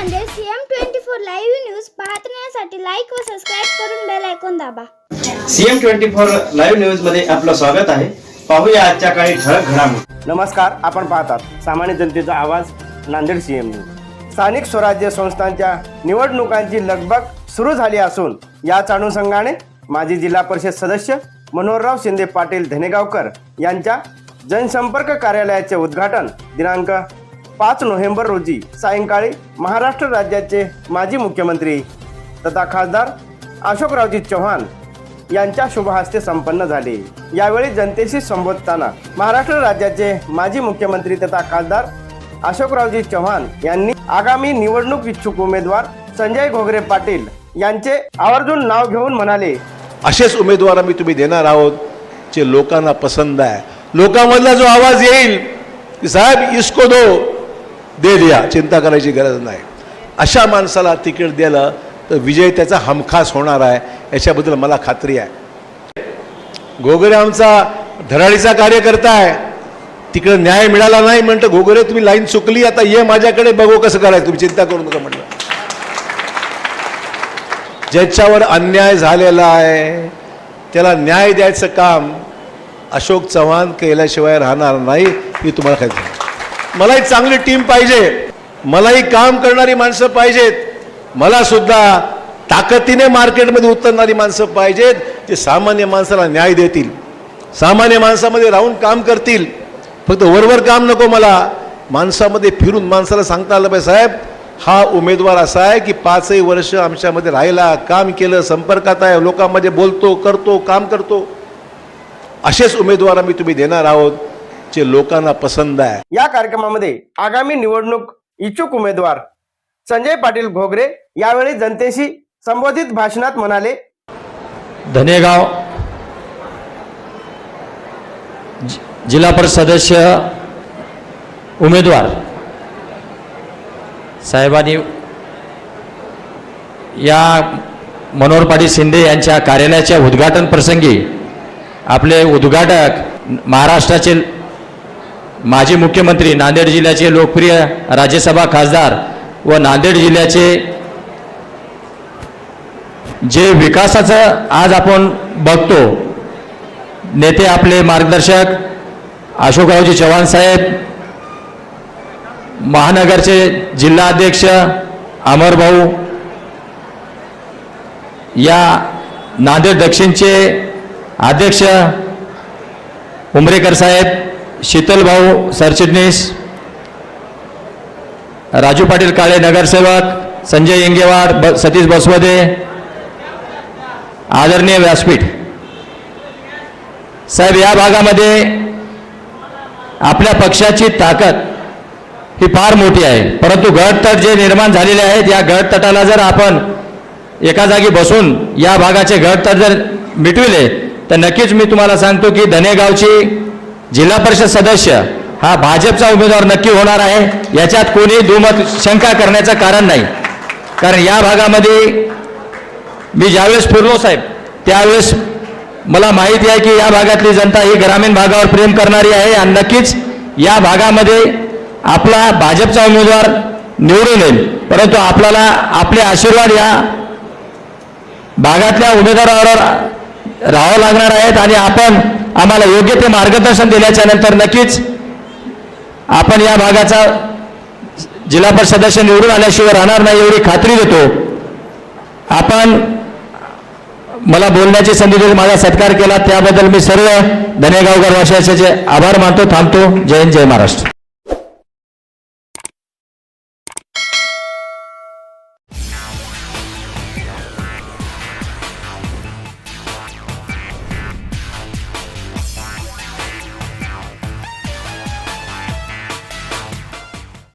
CM twenty four live news पाहण्यासाठी like व subscribe करून बेल ऐकून दाबा. सीएम ट्वेंटी फोर लाईव्ह न्यूजमध्ये आपलं स्वागत आहे. पाहूया आजच्या काही ठळक घडामोडी. नमस्कार आपण पाहतात सामान्य जनतेचा आवाज नांदेड सीएम न्यूज स्थानिक स्वराज्य संस्थांच्या निवडणुकांची लगबग सुरू झाली असून याच अनुषंगाने माजी जिल्हा परिषद सदस्य मनोहरराव शिंदे पाटील धनेगावकर यांच्या जनसंपर्क कार्यालयाचे उद्घाटन दिनांक पाच नोव्हेंबर रोजी सायंकाळी महाराष्ट्र राज्याचे माजी मुख्यमंत्री तथा खासदार अशोकरावजी चव्हाण यांच्या शुभहस्ते संपन्न झाले. यावेळी जनतेशी संबोधताना महाराष्ट्र राज्याचे माजी मुख्यमंत्री तथा खासदार अशोकरावजी चव्हाण यांनी आगामी निवडणूक इच्छुक उमेदवार संजय घोगरे पाटील यांचे आवर्जून नाव घेऊन म्हणाले. असेच उमेदवार आम्ही तुम्ही देणार आहोत जे लोकांना पसंद आहे. लोकांमधला जो आवाज येईल की साहेब इसको दो. दे द्या चिंता करायची गरज नाही. अशा माणसाला तिकीट दिलं तर विजय त्याचा हमखास होणार आहे याच्याबद्दल मला खात्री आहे. घोगरे आमचा धडाडीचा कार्यकर्ता आहे. तिकडे न्याय मिळाला नाही म्हणतं घोगरे तुम्ही लाईन चुकली आता ये माझ्याकडे बघू कसं करायचं तुम्ही चिंता करू नका म्हटलं. ज्याच्यावर अन्याय झालेला आहे त्याला न्याय द्यायचं काम अशोक चव्हाण केल्याशिवाय राहणार नाही ही तुम्हाला खायचं मला मलाही चांगली टीम पाहिजे. मलाही काम करणारी माणसं पाहिजेत. मला सुद्धा ताकदीने मार्केटमध्ये उतरणारी माणसं पाहिजेत जे सामान्य माणसाला न्याय देतील. सामान्य माणसामध्ये राहून काम करतील. फक्त वरवर काम नको मला. माणसामध्ये फिरून माणसाला सांगता आलं पाहिजे साहेब हा उमेदवार असा आहे की पाचही वर्ष आमच्यामध्ये राहिला काम केलं संपर्कात आहे लोकांमध्ये बोलतो करतो काम करतो. असेच उमेदवार आम्ही तुम्ही देणार आहोत. जे लोकांना पसंत आहे. या कार्यक्रमामध्ये आगामी निवडणूक इच्छुक उमेदवार संजय पाटील घोगरे यावेळी जनतेशी संबोधित भाषणात म्हणाले धनेगाव जि- जिल्हा परिषद सदस्य उमेदवार साहेबांनी या मनोहर पाटील शिंदे यांच्या कार्यालयाच्या उद्घाटन प्रसंगी आपले उद्घाटक महाराष्ट्राचे माजी मुख्यमंत्री नांदेड जिल्ह्याचे लोकप्रिय राज्यसभा खासदार व नांदेड जिल्ह्याचे जे विकासाचं आज आपण बघतो नेते आपले मार्गदर्शक अशोकरावजी चव्हाण साहेब महानगरचे जिल्हाध्यक्ष अमरभाऊ या नांदेड दक्षिणचे अध्यक्ष उमरेकर साहेब शीतल भाऊ सरचिटणीस राजू पाटील काळे नगरसेवक संजय इंगेवाड ब सतीश बसवदे आदरणीय व्यासपीठ. साहेब या भागामध्ये आपल्या पक्षाची ताकद ही फार मोठी आहे. परंतु गटतट जे निर्माण झालेले आहेत या गटतटाला जर आपण एका जागी बसून या भागाचे गटतट जर मिटविले तर नक्कीच मी तुम्हाला सांगतो की धनेगावची जिल्हा परिषद सदस्य हा भाजपचा उमेदवार नक्की होणार आहे याच्यात कोणी दुमत शंका करण्याचं कारण नाही. कारण या भागामध्ये मी ज्यावेळेस फिरलो साहेब त्यावेळेस मला माहिती आहे की या भागातली जनता ही ग्रामीण भागावर प्रेम करणारी आहे आणि नक्कीच या भागामध्ये आपला भाजपचा उमेदवार निवडून येईल. परंतु आपल्याला आपले आशीर्वाद या भागातल्या उमेदवारावर राहावं लागणार आहेत आणि आपण आम्हाला योग्य ते मार्गदर्शन दिल्याच्या नंतर नक्कीच आपण या भागाचा जिल्हा परिषद सदस्य निवडून आल्याशिवाय राहणार नाही एवढी खात्री देतो. आपण मला बोलण्याची संधी देऊन माझा सत्कार केला. त्याबद्दल मी सर्व धनेगावकर वासियांचे आभार मानतो थांबतो. जय हिंद जय महाराष्ट्र.